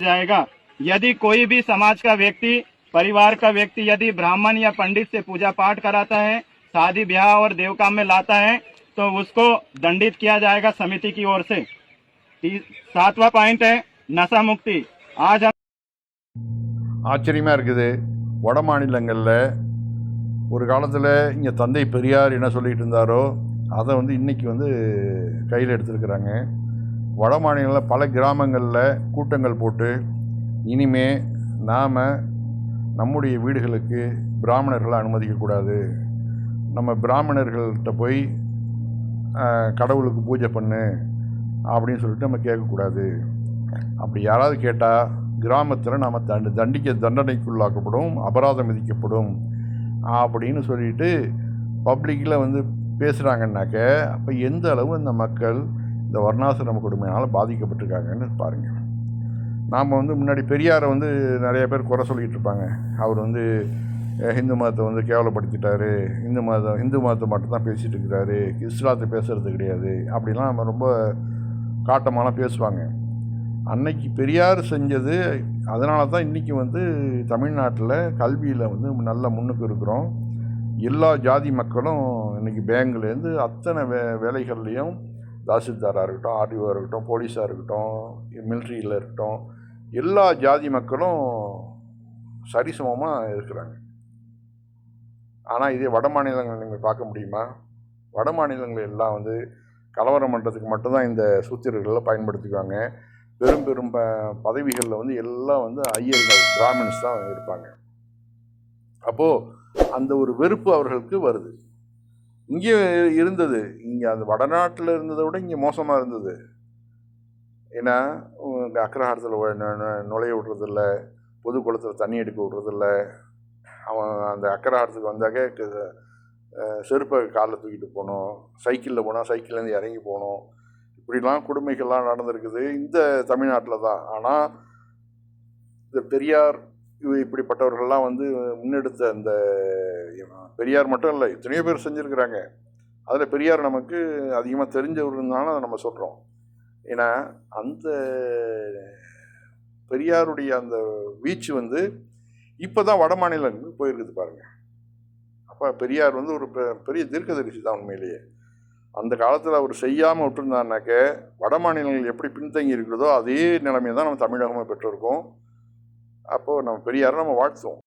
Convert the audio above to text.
जाएगा यदि कोई भी समाज का व्यक्ति परिवार का व्यक्ति यदि ब्राह्मण या पंडित से पूजा पाठ कराता है शादी ब्याह और देव काम में लाता है तो उसको दंडित किया जाएगा समिति की ओर से ती- सातवां पॉइंट है नशा मुक्ति आज हम ஆச்சரியமாக இருக்குது வட மாநிலங்களில் ஒரு காலத்தில் இங்கே தந்தை பெரியார் என்ன சொல்லிகிட்டு இருந்தாரோ அதை வந்து இன்றைக்கி வந்து கையில் எடுத்துருக்குறாங்க வட மாநிலங்களில் பல கிராமங்களில் கூட்டங்கள் போட்டு இனிமே நாம் நம்முடைய வீடுகளுக்கு பிராமணர்களை அனுமதிக்கக்கூடாது நம்ம பிராமணர்கள்கிட்ட போய் கடவுளுக்கு பூஜை பண்ணு அப்படின்னு சொல்லிட்டு நம்ம கேட்கக்கூடாது அப்படி யாராவது கேட்டால் கிராமத்தில் நாம் தண்டு தண்டிக்க தண்டனைக்குள்ளாக்கப்படும் அபராதம் விதிக்கப்படும் அப்படின்னு சொல்லிட்டு பப்ளிக்கில் வந்து பேசுகிறாங்கன்னாக்க அப்போ எந்த அளவு இந்த மக்கள் இந்த வர்ணாசிரம கொடுமையினால் பாதிக்கப்பட்டிருக்காங்கன்னு பாருங்கள் நாம் வந்து முன்னாடி பெரியாரை வந்து நிறைய பேர் குறை சொல்லிக்கிட்டு இருப்பாங்க. அவர் வந்து ஹிந்து மதத்தை வந்து கேவலப்படுத்திட்டாரு. இந்து மதம் இந்து மதத்தை மட்டும்தான் பேசிகிட்டு இருக்கிறாரு. இஸ்லாத்தை பேசுகிறது கிடையாது. அப்படிலாம் நம்ம ரொம்ப காட்டமாலாம் பேசுவாங்க. அன்னைக்கு பெரியார் செஞ்சது அதனால தான் இன்றைக்கி வந்து தமிழ்நாட்டில் கல்வியில் வந்து நல்ல முன்னுக்கு இருக்கிறோம். எல்லா ஜாதி மக்களும் இன்றைக்கி பேங்க்லேருந்து அத்தனை வே வேலைகள்லேயும் தாசில்தாராக இருக்கட்டும் ஆர்டிஓ இருக்கட்டும் போலீஸாக இருக்கட்டும் மிலிட்ரியில் இருக்கட்டும் எல்லா ஜாதி மக்களும் சரிசமமாக இருக்கிறாங்க. ஆனால் இதே வட மாநிலங்கள் நீங்கள் பார்க்க முடியுமா? வட மாநிலங்கள் எல்லாம் வந்து கலவரம் பண்ணுறதுக்கு மட்டும்தான் இந்த சூத்திரர்களை பயன்படுத்திக்குவாங்க. பெரும் பெரும் ப பதவிகளில் வந்து எல்லாம் வந்து ஐயர்கள் பிராமின்ஸ் தான் இருப்பாங்க. அப்போது அந்த ஒரு வெறுப்பு அவர்களுக்கு வருது. இங்கே இருந்தது. இங்கே அந்த வடநாட்டில் இருந்ததை விட இங்கே மோசமாக இருந்தது. ஏன்னா இங்கே அக்ரஹாரத்தில் நுழைய விட்றதில்ல. பொது குளத்தில் தண்ணி எடுக்க விட்றதில்ல. அவன் அந்த அக்ரஹாரத்துக்கு வந்தாக்க செருப்பை காலில் தூக்கிட்டு போகணும் சைக்கிளில் போனால் சைக்கிள்லேருந்து இறங்கி போகணும் இப்படிலாம் கொடுமைகள்லாம் நடந்திருக்குது இந்த தமிழ்நாட்டில் தான். ஆனால் இந்த பெரியார் இப்படிப்பட்டவர்கள்லாம் வந்து முன்னெடுத்த அந்த பெரியார் மட்டும் இல்லை எத்தனையோ பேர் செஞ்சுருக்கிறாங்க. அதில் பெரியார் நமக்கு அதிகமாக தெரிஞ்சவருனால அதை நம்ம சொல்கிறோம் ஏன்னா அந்த பெரியாருடைய அந்த வீச்சு வந்து இப்போ தான் வட மாநிலங்களுக்கு போயிருக்குது பாருங்கள் அப்போ பெரியார் வந்து ஒரு பெ- பெரிய தீர்க்கதரிசி தான் உண்மையிலேயே. அந்த காலத்தில் அவர் செய்யாமல் விட்டுருந்தாருனாக்க வட மாநிலங்கள் எப்படி பின்தங்கி இருக்கிறதோ அதே நிலைமையை தான் நம்ம தமிழகமாக பெற்றிருக்கோம். அப்போது நம்ம பெரியாரை நம்ம வாழ்த்துவோம்.